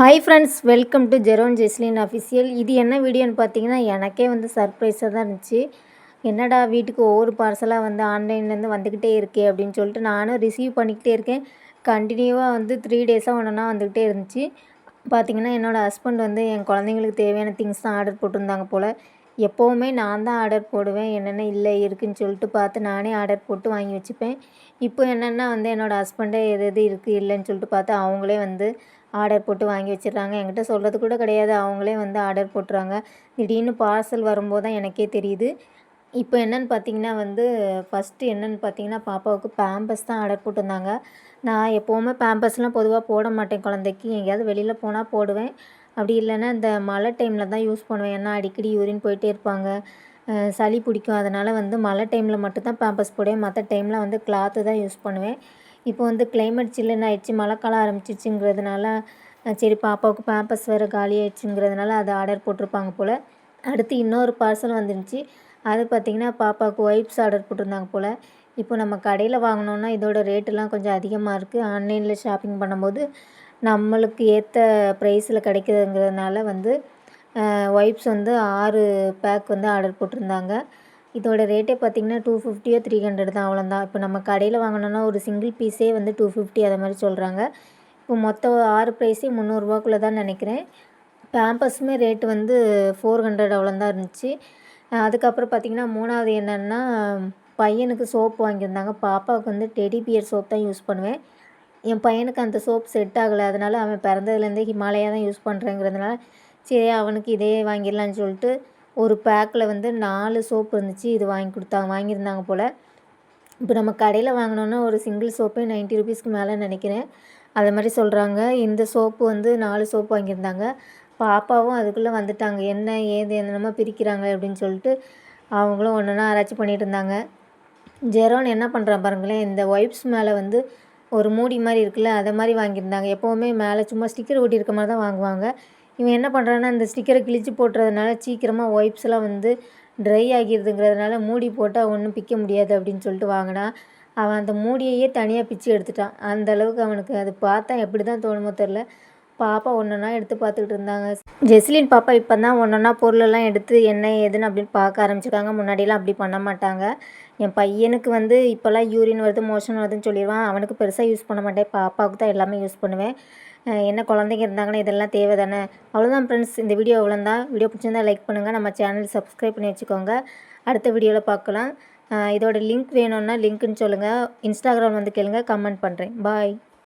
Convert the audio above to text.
Hi friends welcome to Jeron Jeslin official இது என்ன வீடியோன்னு பார்த்தீங்கன்னா எனக்கே வந்து சர்ப்ரைஸாக தான் இருந்துச்சு. என்னடா வீட்டுக்கு ஒவ்வொரு பார்சலாக வந்து ஆன்லைன்லேருந்து வந்துக்கிட்டே இருக்கே அப்படின்னு சொல்லிட்டு நானும் ரிசீவ் பண்ணிக்கிட்டே இருக்கேன். கண்டினியூவாக வந்து த்ரீ டேஸாக ஒன்றுனா வந்துக்கிட்டே இருந்துச்சு. பார்த்தீங்கன்னா என்னோடய ஹஸ்பண்ட் வந்து என் குழந்தைங்களுக்கு தேவையான திங்ஸ் தான் ஆர்டர் போட்டிருந்தாங்க போல். எப்போவுமே நான் தான் ஆர்டர் போடுவேன் என்னென்ன இல்லை இருக்குதுன்னு சொல்லிட்டு பார்த்து நானே ஆர்டர் போட்டு வாங்கி வச்சுப்பேன். இப்போ என்னென்னா வந்து என்னோடய ஹஸ்பண்டே எது எது இருக்குது இல்லைன்னு சொல்லிட்டு பார்த்து அவங்களே வந்து ஆர்டர் போட்டு வாங்கி வச்சிடுறாங்க. என்கிட்ட சொல்கிறது கூட கிடையாது. அவங்களே வந்து ஆர்டர் போட்டுறாங்க. திடீர்னு பார்சல் வரும்போது தான் எனக்கே தெரியுது. இப்போ என்னென்னு பார்த்தீங்கன்னா வந்து ஃபஸ்ட்டு என்னென்னு பார்த்தீங்கன்னா பாப்பாவுக்கு பேம்பஸ் தான் ஆர்டர் போட்டிருந்தாங்க. நான் எப்போவுமே பேம்பஸ்லாம் பொதுவாக போட மாட்டேன் குழந்தைக்கு. எங்கேயாவது வெளியில் போனால் போடுவேன். அப்படி இல்லைன்னா இந்த மழை டைமில் தான் யூஸ் பண்ணுவேன். ஏன்னா அடிக்கடி யூரின் போயிட்டே இருப்பாங்க. சளி பிடிக்கும். அதனால் வந்து மழை டைமில் மட்டும்தான் பேம்பஸ் போடுவேன். மற்ற டைமில் வந்து கிளாத்து தான் யூஸ் பண்ணுவேன். இப்போ வந்து கிளைமேட் சில்லுன்னு ஆயிடுச்சு. மழைக்காலம் ஆரம்பிச்சிச்சுங்கிறதுனால சரி பாப்பாவுக்கு பேம்பஸ் வேறு காலி ஆயிடுச்சுங்கிறதுனால அதை ஆர்டர் போட்டிருப்பாங்க போல். அடுத்து இன்னொரு பார்சல் வந்துருந்துச்சு அது பார்த்திங்கன்னா பாப்பாவுக்கு ஒய்ப்ஸ் ஆர்டர் போட்டிருந்தாங்க போல். இப்போ நம்ம கடையில் வாங்கினோன்னா இதோட ரேட்டெல்லாம் கொஞ்சம் அதிகமாக இருக்குது ஆன்லைனில் ஷாப்பிங் பண்ணும்போது நம்மளுக்கு ஏற்ற ப்ரைஸில் கிடைக்கிதுங்கிறதுனால வந்து ஒய்ப்ஸ் வந்து ஆறு பேக் வந்து ஆர்டர் போட்டிருந்தாங்க. இதோட ரேட்டே பார்த்திங்கன்னா டூ ஃபிஃப்டியோ த்ரீ ஹண்ட்ரட் தான் அவ்வளோதான் இப்போ நம்ம கடையில் வாங்கினோன்னா ஒரு சிங்கிள் பீஸே வந்து டூ ஃபிஃப்டி அதை மாதிரி சொல்கிறாங்க இப்போ மொத்தம் ஆறு ப்ரைஸே முந்நூறுரூவாக்குள்ளே தான் நினைக்கிறேன். பேம்பஸுமே ரேட்டு வந்து ஃபோர் ஹண்ட்ரட் அவ்வளோதான் இருந்துச்சு. அதுக்கப்புறம் பார்த்திங்கன்னா மூணாவது என்னென்னா பையனுக்கு சோப் வாங்கியிருந்தாங்க. பாப்பாவுக்கு வந்து டெடி பியர் சோப் தான் யூஸ் பண்ணுவேன். என் பையனுக்கு அந்த சோப் செட் ஆகலை. அதனால் அவன் பிறந்ததுலேருந்தே ஹிமாலயா தான் யூஸ் பண்ணுறேங்கிறதுனால சரி அவனுக்கு இதே வாங்கிடலான்னு சொல்லிட்டு ஒரு பேக்கில் வந்து நாலு சோப்பு இருந்துச்சு. இது வாங்கி கொடுத்தாங்க வாங்கியிருந்தாங்க போல். இப்போ நம்ம கடையில் வாங்கினோன்னா ஒரு சிங்கிள் சோப்பே நைன்ட்டி ருபீஸ்க்கு மேலே நினைக்கிறேன். அது மாதிரி சொல்கிறாங்க இந்த சோப்பு வந்து நாலு சோப்பு வாங்கியிருந்தாங்க. பாப்பாவும் அதுக்குள்ளே வந்துட்டாங்க. என்ன ஏது என்னென்னமோ பிரிக்கிறாங்க அப்படின்னு சொல்லிட்டு அவங்களும் ஒன்று ஒன்றா ஆராய்ச்சி பண்ணிகிட்டு இருந்தாங்க. ஜெரோன் என்ன பண்ணுறான் பாருங்களேன். இந்த ஒய்ப்ஸ் மேலே வந்து ஒரு மூடி மாதிரி இருக்குல்ல அதை மாதிரி வாங்கியிருந்தாங்க. எப்போவுமே மேலே சும்மா ஸ்டிக்கர் ஒட்டியிருக்க மாதிரி தான் வாங்குவாங்க. இவன் என்ன பண்ணுறான்னா அந்த ஸ்டிக்கரை கிழிச்சு போட்டுறதுனால சீக்கிரமாக ஒய்ப்ஸ்லாம் வந்து ட்ரை ஆகிடுதுங்கிறதுனால மூடி போட்டால் ஒன்றும் பிக்க முடியாது அப்படின்னு சொல்லிட்டு வாங்கினான் அவன் அந்த மூடியையே தனியாக பிச்சு எடுத்துட்டான். அந்த அளவுக்கு அவனுக்கு அது பார்த்தா எப்படி தான் தோணுமோ தெரில பாப்பா ஒன்றா எடுத்து பார்த்துக்கிட்டு இருந்தாங்க. ஜெஸ்லின் பாப்பா இப்போ தான் ஒன்றா பொருளெல்லாம் எடுத்து என்ன ஏதுன்னு அப்படின்னு பார்க்க ஆரம்பிச்சிருக்காங்க. முன்னாடியெல்லாம் அப்படி பண்ண மாட்டாங்க. என் பையனுக்கு வந்து இப்போல்லாம் யூரின் வருது மோஷன் வருதுன்னு சொல்லிடுவான். அவனுக்கு பெருசாக யூஸ் பண்ண மாட்டேன். பாப்பாவுக்கு தான் எல்லாமே யூஸ் பண்ணுவேன். என்ன குழந்தைங்க இருந்தாங்கன்னா இதெல்லாம் தேவை தானே அவ்வளோதான் ஃப்ரெண்ட்ஸ் இந்த வீடியோ அவ்வளோதான் வீடியோ பிடிச்சிருந்தா லைக் பண்ணுங்கள் நம்ம சேனல் சப்ஸ்கிரைப் பண்ணி வச்சுக்கோங்க. அடுத்த வீடியோவில் பார்க்கலாம் இதோட லிங்க் வேணும்னா லிங்க்குன்னு சொல்லுங்கள் இன்ஸ்டாகிராம் வந்து கேளுங்க. கமெண்ட் பண்ணுறேன் பாய்